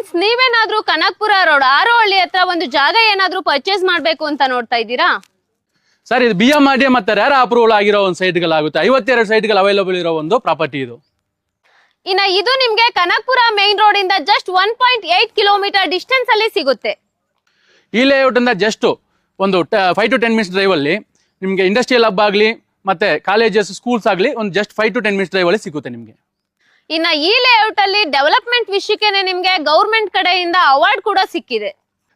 Friends ನೀವೇನಾದ್ರೂ Kanakapura road Arohalli ಹತ್ರ ಒಂದು ಜಾಗ ಏನಾದ್ರೂ ಪರ್ಚೇಸ್ ಮಾಡ್ಬೇಕು ಅಂತ ನೋಡ್ತಾ ಇದ್ದೀರಾ? ಸರ್ ಇದು ಬಿ ಎಂ ಆರ್ ಡಿ ಮತ್ತೆ ರೇರ್ ಅಪ್ರೂವಲ್ ಆಗಿರೋ ಒಂದು ಸೈಟ್ಗಳಾಗುತ್ತೆ. ಐವತ್ತೆರಡು ಸೈಟ್ಗಳು ಅವೈಲೇಬಲ್ ಇರೋ ಒಂದು ಪ್ರಾಪರ್ಟಿ ಇದು. ಇನ್ನ ಇದು ನಿಮ್ಗೆ ಕನಕ್ಪುರ ಮೇನ್ ರೋಡ್ ಇಂದ just one point eight kilometre distance ಅಲ್ಲಿ ಸಿಗುತ್ತೆ. ಈ ಲೇಔಟ್ ಇಂದ ಜಸ್ಟ್ ಒಂದು five to ten minutes drive ಅಲ್ಲಿ ನಿಮಗೆ ಇಂಡಸ್ಟ್ರಿಯಲ್ ಹಬ್ ಆಗಲಿ ಮತ್ತೆ ಕಾಲೇಜಸ್ ಸ್ಕೂಲ್ಸ್ ಆಗಲಿ ಒಂದು just five to ten minutes drive ಅಲ್ಲಿ ಸಿಗುತ್ತೆ ನಿಮಗೆ. ಇನ್ನ ಈ ಲೇಔಟ್ ಅಲ್ಲಿ ಡೆವಲಪ್ಮೆಂಟ್ ವಿಷಯಕ್ಕೆ ನಿಮ್ಗೆ ಗೌರ್ಮೆಂಟ್ ಕಡೆಯಿಂದ ಅವಾರ್ಡ್ ಕೂಡ ಸಿಕ್ಕಿದೆ.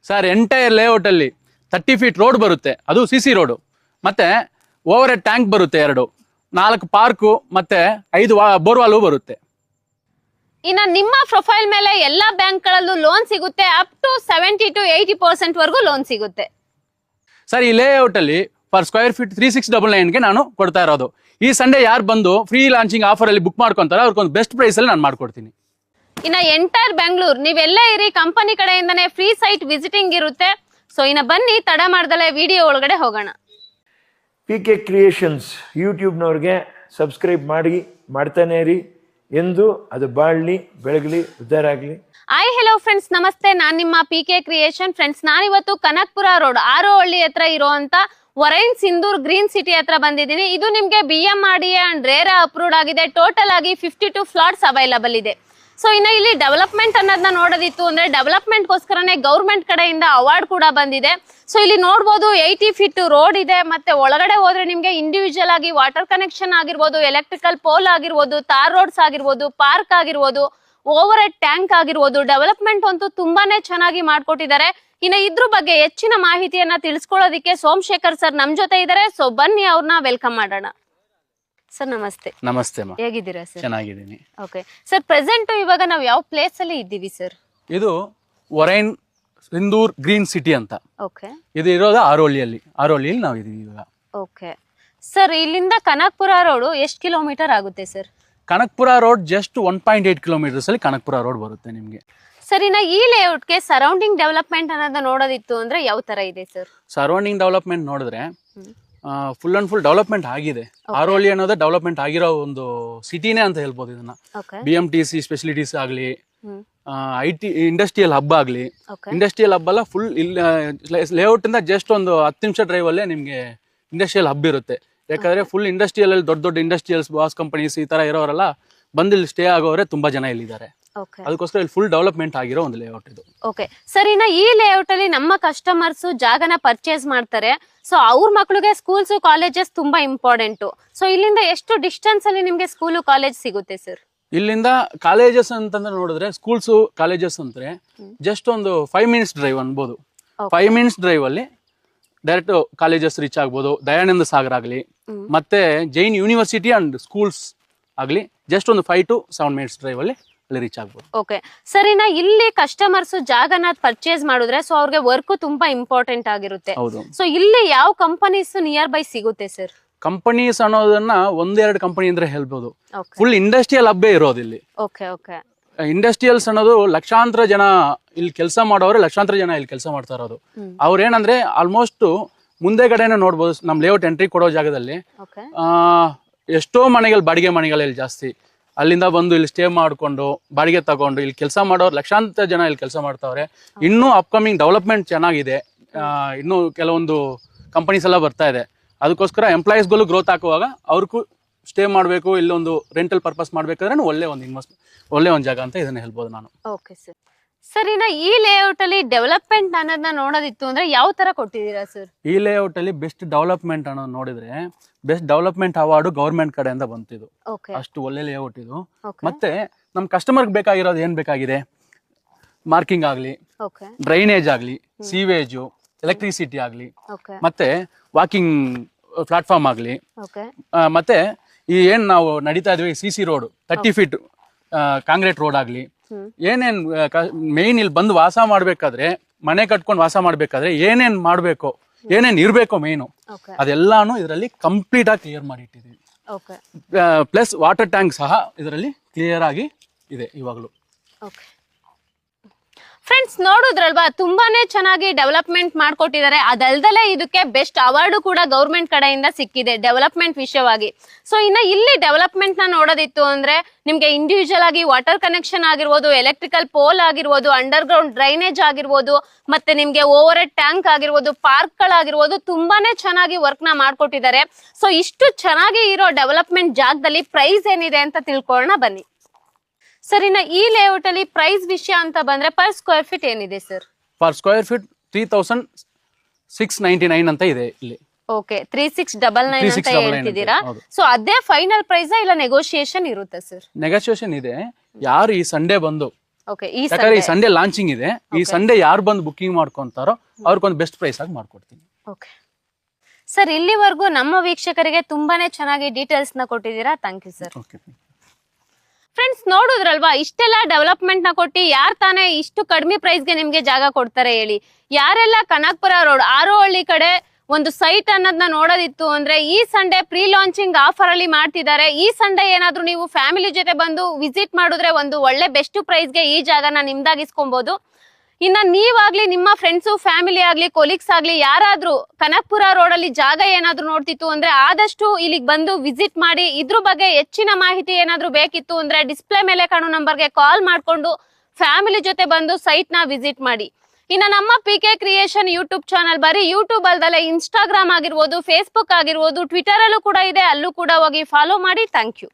ಸರ್ ಎಂಟೈರ್ ಲೇಔಟ್ ಅಲ್ಲಿ ತರ್ಟಿ ಫೀಟ್ ರೋಡ್ ಬರುತ್ತೆ. ಅದು ಸಿ ಸಿ ರೋಡು ಮತ್ತೆ ಓವರ್ ಹೆಡ್ ಟ್ಯಾಂಕ್ ಬರುತ್ತೆ ಎರಡು. ನಾಲ್ಕು ಪಾರ್ಕು ಮತ್ತೆ ಐದು ಬೋರ್ವಾಲು ಬರುತ್ತೆ. ಇನ್ನ ನಿಮ್ಮ ಪ್ರೊಫೈಲ್ ಮೇಲೆ ಎಲ್ಲಾ ಬ್ಯಾಂಕ್ ಗಳಲ್ಲೂ ಲೋನ್ ಸಿಗುತ್ತೆ. Up to seventy to eighty percent ವರೆಗೂ ಲೋನ್ ಸಿಗುತ್ತೆ. ಸರ್ ಈ ಲೇಔಟ್ ಅಲ್ಲಿ per square feet three six double ನೈನ್ಗೆ ನಾನು ಕೊಡ್ತಾ ಇರೋದು. ಈ ಸಂಡೇ ಯಾರು ಬಂದು ಫ್ರೀ ಲಾಂಚಿಂಗ್ ಆಫರ್ ಅಲ್ಲಿ ಬುಕ್ ಮಾಡ್ಕೊಂತಾರೆ ಅವ್ರಿಗೊಂದು ಬೆಸ್ಟ್ ಪ್ರೈಸ್ ಅಲ್ಲಿ ನಾನು ಮಾಡ್ಕೊಡ್ತೀನಿ. ಇನ್ನ ಎಂಟೈರ್ ಬೆಂಗಳೂರು ನೀವೆಲ್ಲ ಇರಿ ಕಂಪನಿ ಕಡೆಯಿಂದನೇ ಫ್ರೀ ಸೈಟ್ ವಿಸಿಟಿಂಗ್ ಇರುತ್ತೆ. ಸೊ ಇನ್ನ ಬನ್ನಿ ತಡ ಮಾಡ್ದಲೆ ವಿಡಿಯೋ ಒಳಗಡೆ ಹೋಗೋಣ. ಪಿ ಕೆ ಕ್ರಿಯೇಷನ್ಸ್ ಯೂಟ್ಯೂಬ್ನವ್ರಿಗೆ ಸಬ್ಸ್ಕ್ರೈಬ್ ಮಾಡಿ ಮಾಡ್ತಾನೆ ಇರಿ. ಎಂದು ಅದು ಬಾಳ್ಲಿ ಬೆಳಗಲಿ ಉದ್ದಾರ ಆಗಲಿ. ಹಾಯ್ ಹೆಲೋ ಫ್ರೆಂಡ್ಸ್ ನಮಸ್ತೆ. ನಾನು ನಿಮ್ಮ ಪಿ ಕೆ ಕ್ರಿಯೇಷನ್ ಫ್ರೆಂಡ್ಸ್ ನಾನಿವತ್ತು ಕನಕ್ಪುರ ರೋಡ್ ಆರೋಹಳ್ಳಿ ಹತ್ರ ಇರುವಂತ ವರೈನ್ ಸಿಂಧೂರ್ ಗ್ರೀನ್ ಸಿಟಿ ಹತ್ರ ಬಂದಿದ್ದೀನಿ. ಇದು ನಿಮ್ಗೆ B M R D and RERA approved ಆಗಿದೆ. ಟೋಟಲ್ ಆಗಿ ಫಿಫ್ಟಿ ಟು ಫ್ಲಾಟ್ಸ್ ಅವೈಲಬಲ್ ಇದೆ. ಸೊ ಇನ್ನು ಇಲ್ಲಿ ಡೆವಲಪ್ಮೆಂಟ್ ಅನ್ನೋದನ್ನ ನೋಡೋದಿತ್ತು ಅಂದ್ರೆ ಡೆವಲಪ್ಮೆಂಟ್ಗೋಸ್ಕರನೇ ಗೌರ್ಮೆಂಟ್ ಕಡೆಯಿಂದ ಅವಾರ್ಡ್ ಕೂಡ ಬಂದಿದೆ. ಸೊ ಇಲ್ಲಿ ನೋಡ್ಬೋದು ಏಯ್ಟಿ ಫೀಟ್ ರೋಡ್ ಇದೆ. ಮತ್ತೆ ಒಳಗಡೆ ಹೋದ್ರೆ ನಿಮಗೆ ಇಂಡಿವಿಜುವಲ್ ಆಗಿ ವಾಟರ್ ಕನೆಕ್ಷನ್ ಆಗಿರ್ಬೋದು ಎಲೆಕ್ಟ್ರಿಕಲ್ ಪೋಲ್ ಆಗಿರ್ಬೋದು ತಾರ್ ರೋಡ್ಸ್ ಆಗಿರ್ಬೋದು ಪಾರ್ಕ್ ಆಗಿರ್ಬೋದು ಓವರ್ ಹೆಡ್ ಟ್ಯಾಂಕ್ ಆಗಿರ್ಬೋದು ಡೆವಲಪ್ಮೆಂಟ್ ಅಂತೂ ತುಂಬಾನೇ ಚೆನ್ನಾಗಿ ಮಾಡ್ಕೊಟ್ಟಿದ್ದಾರೆ. ಇನ್ನು ಇದ್ರ ಬಗ್ಗೆ ಹೆಚ್ಚಿನ ಮಾಹಿತಿಯನ್ನ ತಿಳಿಸ್ಕೊಳ್ಳೋದಿಕ್ಕೆ ಸೋಮಶೇಖರ್ ಸರ್ ನಮ್ ಜೊತೆ ಇದ್ದಾರೆ. ಸೊ ಬನ್ನಿ ಅವ್ರನ್ನ ವೆಲ್ಕಮ್ ಮಾಡೋಣ. ಸರ್ ನಮಸ್ತೆ. ನಮಸ್ತೆ ಹೇಗಿದ್ದೀರಾ ಸರ್ ಚೆನ್ನಾಗಿದ್ದೀನಿ. ಓಕೆ ಸರ್ ಪ್ರೆಸೆಂಟ್ ಇವಾಗ ನಾವು ಯಾವ ಪ್ಲೇಸ್ ಅಲ್ಲಿ ಇದ್ದೀವಿ ಸರ್ ಇದು ವರೈನ್ ಸಿಂಧೂರ್ ಗ್ರೀನ್ ಸಿಟಿ ಅಂತ. ಓಕೆ ಇದು ಇರೋದು ಆರೋಳಿಯಲ್ಲಿ ಆರೋಳಿಯಲ್ಲಿ ನಾವು ಇದೀವಿ ಇವಾಗ. ಓಕೆ ಸರ್ ಇಲ್ಲಿಂದ ಕನಕ್ಪುರ ರೋಡು ಎಷ್ಟು ಕಿಲೋಮೀಟರ್ ಆಗುತ್ತೆ sir Kanakapura road just one point eight kilometres ಅಲ್ಲಿ ಕನಕ್ಪುರ ರೋಡ್ ಬರುತ್ತೆ ನಿಮಗೆ. ಸರಿ ನಾ ಈ ಲೇಔಟ್ಗೆ ಸರೌಂಡಿಂಗ್ ಡೆವಲಪ್ಮೆಂಟ್ ಅನ್ನೋದನ್ನ ನೋಡೋದಿತ್ತು ಅಂದ್ರೆ ಯಾವ ತರ ಇದೆ ಸರ್ ಸರೌಂಡಿಂಗ್ ಡೆವಲಪ್ಮೆಂಟ್ ನೋಡಿದ್ರೆ ಫುಲ್ ಅಂಡ್ ಫುಲ್ ಡೆವಲಪ್ಮೆಂಟ್ ಆಗಿದೆ. ಆರೋಲಿ ಅನ್ನೋದೇ ಡೆವಲಪ್ಮೆಂಟ್ ಆಗಿರೋ ಒಂದು ಸಿಟಿನೇ ಅಂತ ಹೇಳ್ಬೋದು ಇದನ್ನ. B M T C specialities ಆಗಲಿ ಐ ಟಿ ಇಂಡಸ್ಟ್ರಿಯಲ್ ಹಬ್ ಆಗಲಿ ಇಂಡಸ್ಟ್ರಿಯಲ್ ಹಬ್ ಎಲ್ಲ ಫುಲ್ ಇಲ್ಲಿ ಲೇಔಟ್ ಇಂದ ಜಸ್ಟ್ ಒಂದು ಹತ್ತು ನಿಮಿಷ ಡ್ರೈವ್ ಅಲ್ಲೇ ನಿಮಗೆ ಇಂಡಸ್ಟ್ರಿಯಲ್ ಹಬ್ ಇರುತ್ತೆ. ಯಾಕಂದ್ರೆ ಫುಲ್ ಇಂಡಸ್ಟ್ರಿಯಲ್ ಅಲ್ಲಿ ದೊಡ್ಡ ದೊಡ್ಡ ಇಂಡಸ್ಟ್ರಿಯಲ್ಸ್ ಬಾಸ್ ಕಂಪನೀಸ್ ಈ ತರ ಇರೋರೆಲ್ಲ ಬಂದು ಇಲ್ಲಿ ಸ್ಟೇ ಆಗೋರೆ ತುಂಬಾ ಜನ ಇಲ್ಲಿದ್ದಾರೆ. ಅದಕ್ಕೋಸ್ಕರ ಇಲ್ಲಿ ಫುಲ್ ಡೆವಲಪ್ಮೆಂಟ್ ಆಗಿರೋ ಒಂದು ಲೇಔಟ್ ಇದು. ಓಕೆ ಸರ್ ಇನ್ನ ಈ ಲೇಔಟ್ ಅಲ್ಲಿ ನಮ್ಮ ಕಸ್ಟಮರ್ಸ್ ಜಾಗನ ಪರ್ಚೇಸ್ ಮಾಡ್ತಾರೆ. ಸೊ ಅವ್ರ ಮಕ್ಳಿಗೆ ಸ್ಕೂಲ್ಸ್ ಕಾಲೇಜಸ್ ತುಂಬಾ ಇಂಪಾರ್ಟೆಂಟ್ ಸೊ ಇಲ್ಲಿಂದ ಎಷ್ಟು ಡಿಸ್ಟೆನ್ಸ್ ಅಲ್ಲಿ ನಿಮ್ಗೆ ಸ್ಕೂಲ್ ಕಾಲೇಜ್ ಸಿಗುತ್ತೆ ಸರ್ ಇಲ್ಲಿಂದ ಕಾಲೇಜಸ್ ಅಂತಂದ್ರೆ ನೋಡಿದ್ರೆ ಸ್ಕೂಲ್ಸ್ ಕಾಲೇಜಸ್ ಅಂದ್ರೆ ಜಸ್ಟ್ ಒಂದು ಫೈವ್ ಮಿನಿಟ್ಸ್ ಡ್ರೈವ್ ಅನ್ಬೋದು. ಫೈವ್ ಮಿನಿಟ್ಸ್ ಡ್ರೈವ್ ಅಲ್ಲಿ ಡೈರೆಕ್ಟ್ ಕಾಲೇಜಸ್ ರೀಚ್ ಆಗ್ಬೋದು ದಯಾನಂದ ಸಾಗರ್ ಆಗಲಿ ಮತ್ತೆ ಜೈನ್ ಯೂನಿವರ್ಸಿಟಿ ಅಂಡ್ ಸ್ಕೂಲ್ಸ್ ಆಗಲಿ ಜಸ್ಟ್ ಒಂದು five to seven minutes drive ಅಲ್ಲಿ ಅಲ್ಲಿ ರೀಚ್ ಆಗ್ಬೋದು. ಓಕೆ ಸರಿ ನಾ ಇಲ್ಲಿ ಕಸ್ಟಮರ್ಸ್ ಜಾಗನ ಪರ್ಚೇಸ್ ಮಾಡಿದ್ರೆ ಸೊ ಅವ್ರಿಗೆ ವರ್ಕ್ ತುಂಬಾ ಇಂಪಾರ್ಟೆಂಟ್ ಆಗಿರುತ್ತೆ. ಹೌದು. ಸೊ ಇಲ್ಲಿ ಯಾವ ಕಂಪನೀಸ್ ನಿಯರ್ ಬೈ ಸಿಗುತ್ತೆ ಸರ್ ಕಂಪನೀಸ್ ಅನ್ನೋದನ್ನ ಒಂದೆರಡು ಕಂಪನಿ ಅಂದ್ರೆ ಹೇಳ್ಬೋದು. ಫುಲ್ ಇಂಡಸ್ಟ್ರಿಯಲ್ ಹಬ್ಬೇ ಇರೋದು ಇಲ್ಲಿ. ಓಕೆ ಓಕೆ ಇಂಡಸ್ಟ್ರಿಯಲ್ಸ್ ಅನ್ನೋದು ಲಕ್ಷಾಂತರ ಜನ ಇಲ್ಲಿ ಕೆಲಸ ಮಾಡೋರು ಲಕ್ಷಾಂತರ ಜನ ಇಲ್ಲಿ ಕೆಲಸ ಮಾಡ್ತಾ ಇರೋದು. ಅವ್ರು ಆಲ್ಮೋಸ್ಟ್ ಮುಂದೆ ಮುಂದೆಗಡೆನೆ ನೋಡ್ಬೋದು ನಮ್ಮ ಲೇಔಟ್ ಎಂಟ್ರಿ ಕೊಡೋ ಜಾಗದಲ್ಲಿ. ಎಷ್ಟೋ ಮನೆಗಳು ಬಾಡಿಗೆ ಮನೆಗಳಲ್ಲಿ ಜಾಸ್ತಿ. ಅಲ್ಲಿಂದ ಬಂದು ಇಲ್ಲಿ ಸ್ಟೇ ಮಾಡಿಕೊಂಡು ಬಾಡಿಗೆ ತಗೊಂಡು ಇಲ್ಲಿ ಕೆಲಸ ಮಾಡೋರು ಲಕ್ಷಾಂತರ ಜನ ಇಲ್ಲಿ ಕೆಲಸ ಮಾಡ್ತಾವ್ರೆ. ಇನ್ನೂ ಅಪ್ಕಮಿಂಗ್ ಡೆವಲಪ್ಮೆಂಟ್ ಚೆನ್ನಾಗಿದೆ. ಇನ್ನೂ ಕೆಲವೊಂದು ಕಂಪನೀಸ್ ಎಲ್ಲ ಬರ್ತಾ ಇದೆ. ಅದಕ್ಕೋಸ್ಕರ ಎಂಪ್ಲಾಯೀಸ್ಗಳು ಗ್ರೋತ್ ಹಾಕುವಾಗ ಅವ್ರಿಗೂ ಸ್ಟೇ ಮಾಡಬೇಕು ಇಲ್ಲೊಂದು ರೆಂಟಲ್ ಪರ್ಪಸ್ ಮಾಡಬೇಕಾದ್ರೆ ಒಳ್ಳೆ ಒಂದು ಇನ್ವೆಸ್ಟ್ ಒಳ್ಳೆ ಒಂದು ಜಾಗ ಅಂತ ಇದನ್ನ ಹೇಳ್ಬೋದು ನಾನು. ಓಕೆ ಸರ್ ಸರ್ ಇನ್ನ ಈ ಲೇಔಟ್ ಅಲ್ಲಿ ಡೆವಲಪ್ಮೆಂಟ್ ಅನ್ನೋದನ್ನ ನೋಡೋದಿತ್ತು ಅಂದ್ರೆ ಯಾವ ತರ ಕೊಟ್ಟಿದ್ದೀರಾ ಸರ್ ಈ ಲೇಔಟ್ ಅಲ್ಲಿ ಬೆಸ್ಟ್ ಡೆವಲಪ್ಮೆಂಟ್ ಅನ್ನೋದು ನೋಡಿದ್ರೆ ಬೆಸ್ಟ್ ಡೆವಲಪ್ಮೆಂಟ್ ಅವಾರ್ಡು ಗೌರ್ಮೆಂಟ್ ಕಡೆಯಿಂದ ಬಂತಿದ್ದು ಓಕೆ ಅಷ್ಟು ಒಳ್ಳೆ ಲೇಔಟ್ ಇದು. ಮತ್ತೆ ನಮ್ಮ ಕಸ್ಟಮರ್ಗೆ ಬೇಕಾಗಿರೋದು ಏನು ಬೇಕಾಗಿದೆ? ಮಾರ್ಕಿಂಗ್ ಆಗಲಿ ಡ್ರೈನೇಜ್ ಆಗಲಿ ಸೀವೇಜು ಎಲೆಕ್ಟ್ರಿಸಿಟಿ ಆಗಲಿ. ಮತ್ತೆ ವಾಕಿಂಗ್ ಪ್ಲಾಟ್ಫಾರ್ಮ್ ಆಗಲಿ. ಮತ್ತೆ ಈ ಏನ್ ನಾವು ನಡೀತಾ ಇದ್ವಿ C C road thirty feet concrete road ಆಗ್ಲಿ. ಏನೇನ್ ಮೇನ್ ಇಲ್ಲಿ ಬಂದು ವಾಸ ಮಾಡ್ಬೇಕಾದ್ರೆ ಮನೆ ಕಟ್ಕೊಂಡು ವಾಸ ಮಾಡ್ಬೇಕಾದ್ರೆ ಏನೇನ್ ಮಾಡಬೇಕು ಏನೇನ್ ಇರಬೇಕು ಓಕೆ. ಅದೆಲ್ಲಾನು ಇದರಲ್ಲಿ ಕಂಪ್ಲೀಟ್ ಆಗಿ ಕ್ಲಿಯರ್ ಮಾಡಿಟ್ಟಿದ್ದೀವಿ ಓಕೆ. ಪ್ಲಸ್ ವಾಟರ್ ಟ್ಯಾಂಕ್ ಸಹ ಇದರಲ್ಲಿ ಕ್ಲಿಯರ್ ಆಗಿ ಇದೆ ಇವಾಗಲೂ. ಫ್ರೆಂಡ್ಸ್ ನೋಡುದ್ರಲ್ವಾ? ತುಂಬಾನೇ ಚೆನ್ನಾಗಿ ಡೆವಲಪ್ಮೆಂಟ್ ಮಾಡ್ಕೊಟ್ಟಿದ್ದಾರೆ. ಅದಲ್ದಲೆ ಇದಕ್ಕೆ ಬೆಸ್ಟ್ ಅವಾರ್ಡ್ ಕೂಡ ಗೌರ್ಮೆಂಟ್ ಕಡೆಯಿಂದ ಸಿಕ್ಕಿದೆ ಡೆವಲಪ್ಮೆಂಟ್ ವಿಷಯವಾಗಿ. ಸೊ ಇನ್ನ ಇಲ್ಲಿ ಡೆವಲಪ್ಮೆಂಟ್ನ ನೋಡೋದಿತ್ತು ಅಂದ್ರೆ ನಿಮ್ಗೆ ಇಂಡಿವಿಜುವಲ್ ಆಗಿ ವಾಟರ್ ಕನೆಕ್ಷನ್ ಆಗಿರ್ಬೋದು ಎಲೆಕ್ಟ್ರಿಕಲ್ ಪೋಲ್ ಆಗಿರ್ಬೋದು ಅಂಡರ್ ಗ್ರೌಂಡ್ ಡ್ರೈನೇಜ್ ಆಗಿರ್ಬೋದು, ಮತ್ತೆ ನಿಮ್ಗೆ ಓವರ್ ಟ್ಯಾಂಕ್ ಆಗಿರ್ಬೋದು ಪಾರ್ಕ್ ಗಳಾಗಿರ್ಬೋದು ತುಂಬಾನೇ ಚೆನ್ನಾಗಿ ವರ್ಕ್ನ ಮಾಡ್ಕೊಟ್ಟಿದ್ದಾರೆ. ಸೊ ಇಷ್ಟು ಚೆನ್ನಾಗಿ ಇರೋ ಡೆವಲಪ್ಮೆಂಟ್ ಜಾಗದಲ್ಲಿ ಪ್ರೈಸ್ ಏನಿದೆ ಅಂತ ತಿಳ್ಕೊಳ್ಳೋಣ ಬನ್ನಿ. ಸರ್ ಇನ್ನ ಈ ಲೇಔಟ್ ಅಲ್ಲಿ ಪ್ರೈಸ್ ವಿಷಯ ಅಂತ ಬಂದ್ರೆ ಪರ್ ಸ್ಕ್ವೇರ್ ಫೀಟ್ ಏನಿದೆ sir? Per square feet three thousand six ninety nine ಅಂತ ಇದೆ ಇಲ್ಲಿ. Okay three six double nine ಅಂತ 3699 ಹೇಳ್ತಿದ್ದೀರಾ? ಸೊ ಅದೇ ಫೈನಲ್ ಪ್ರೈಸ್ ಇಲ್ಲ ನೆಗೋಷಿಯೇಷನ್ ಇರುತ್ತೆ ಸರ್ ನೆಗೋಷಿಯೇಷನ್ ಇದೆ. ಯಾರು ಈ ಸಂಡೇ ಬಂದು ಓಕೆ ಈ ಯಾಕಂದ್ರೆ ಈ ಸಂಡೇ ಲಾಂಚಿಂಗ್ ಇದೆ. ಈ ಸಂಡೇ ಯಾರು ಬಂದು ಬುಕಿಂಗ್ ಮಾಡ್ಕೊಂತಾರೋ ಅವ್ರಿಗೊಂದು ಬೆಸ್ಟ್ ಪ್ರೈಸ್ ಆಗಿ ಮಾಡ್ಕೊಡ್ತೀನಿ. ಓಕೆ ಸರ್ ಇಲ್ಲಿವರೆಗೂ ನಮ್ಮ ವೀಕ್ಷಕರಿಗೆ ತುಂಬಾನೇ ಚೆನ್ನಾಗಿ ಡೀಟೇಲ್ಸ್ನ ಕೊಟ್ಟಿದ್ದೀರಾ? Thank you sir okay friends ನೋಡಿದ್ರಲ್ವಾ? ಇಷ್ಟೆಲ್ಲ ಡೆವಲಪ್ಮೆಂಟ್ನ ಕೊಟ್ಟು ಯಾರ್ ತಾನೇ ಇಷ್ಟು ಕಡಿಮೆ ಪ್ರೈಸ್ಗೆ ನಿಮ್ಗೆ ಜಾಗ ಕೊಡ್ತಾರೆ ಹೇಳಿ. ಯಾರೆಲ್ಲ ಕನಕಪುರ ರೋಡ್ ಆರೋಹಳ್ಳಿ ಕಡೆ ಒಂದು ಸೈಟ್ ಅನ್ನೋದನ್ನ ನೋಡೋದಿತ್ತು ಅಂದ್ರೆ ಈ ಸಂಡೇ ಪ್ರೀ ಲಾಂಚಿಂಗ್ ಆಫರ್ ಅಲ್ಲಿ ಮಾಡ್ತಿದ್ದಾರೆ. ಈ ಸಂಡೇ ಏನಾದ್ರೂ ನೀವು ಫ್ಯಾಮಿಲಿ ಜೊತೆ ಬಂದು ವಿಸಿಟ್ ಮಾಡಿದ್ರೆ ಒಂದು ಒಳ್ಳೆ ಬೆಸ್ಟ್ ಪ್ರೈಸ್ಗೆ ಈ ಜಾಗನ ನಿಮ್ದಾಗಿಸ್ಕೊಬಹುದು ಇನ್ನ ನೀವಾಗ್ಲಿ ನಿಮ್ಮ ಫ್ರೆಂಡ್ಸು ಫ್ಯಾಮಿಲಿ ಆಗ್ಲಿ ಕೊಲೀಗ್ಸ್ ಆಗ್ಲಿ ಯಾರಾದ್ರೂ ಕನಕಪುರ ರೋಡ್ ಅಲ್ಲಿ ಜಾಗ ಏನಾದ್ರೂ ನೋಡ್ತಿತ್ತು ಅಂದ್ರೆ ಆದಷ್ಟು ಇಲ್ಲಿಗೆ ಬಂದು ವಿಸಿಟ್ ಮಾಡಿ ಇದ್ರ ಬಗ್ಗೆ ಹೆಚ್ಚಿನ ಮಾಹಿತಿ ಏನಾದ್ರೂ ಬೇಕಿತ್ತು ಅಂದ್ರೆ ಡಿಸ್ಪ್ಲೇ ಮೇಲೆ ಕಾಣೋ ನಂಬರ್ಗೆ ಕಾಲ್ ಮಾಡ್ಕೊಂಡು ಫ್ಯಾಮಿಲಿ ಜೊತೆ ಬಂದು ಸೈಟ್ನ ವಿಸಿಟ್ ಮಾಡಿ. ಇನ್ನ ನಮ್ಮ P K creation YouTube channel ಬರೀ ಯೂಟ್ಯೂಬ್ ಅಲ್ದಲೆ ಇನ್ಸ್ಟಾಗ್ರಾಮ್ ಆಗಿರ್ಬೋದು ಫೇಸ್ಬುಕ್ ಆಗಿರ್ಬೋದು ಟ್ವಿಟರ್ ಅಲ್ಲೂ ಕೂಡ ಇದೆ, ಅಲ್ಲೂ ಕೂಡ ಹೋಗಿ ಫಾಲೋ ಮಾಡಿ. Thank you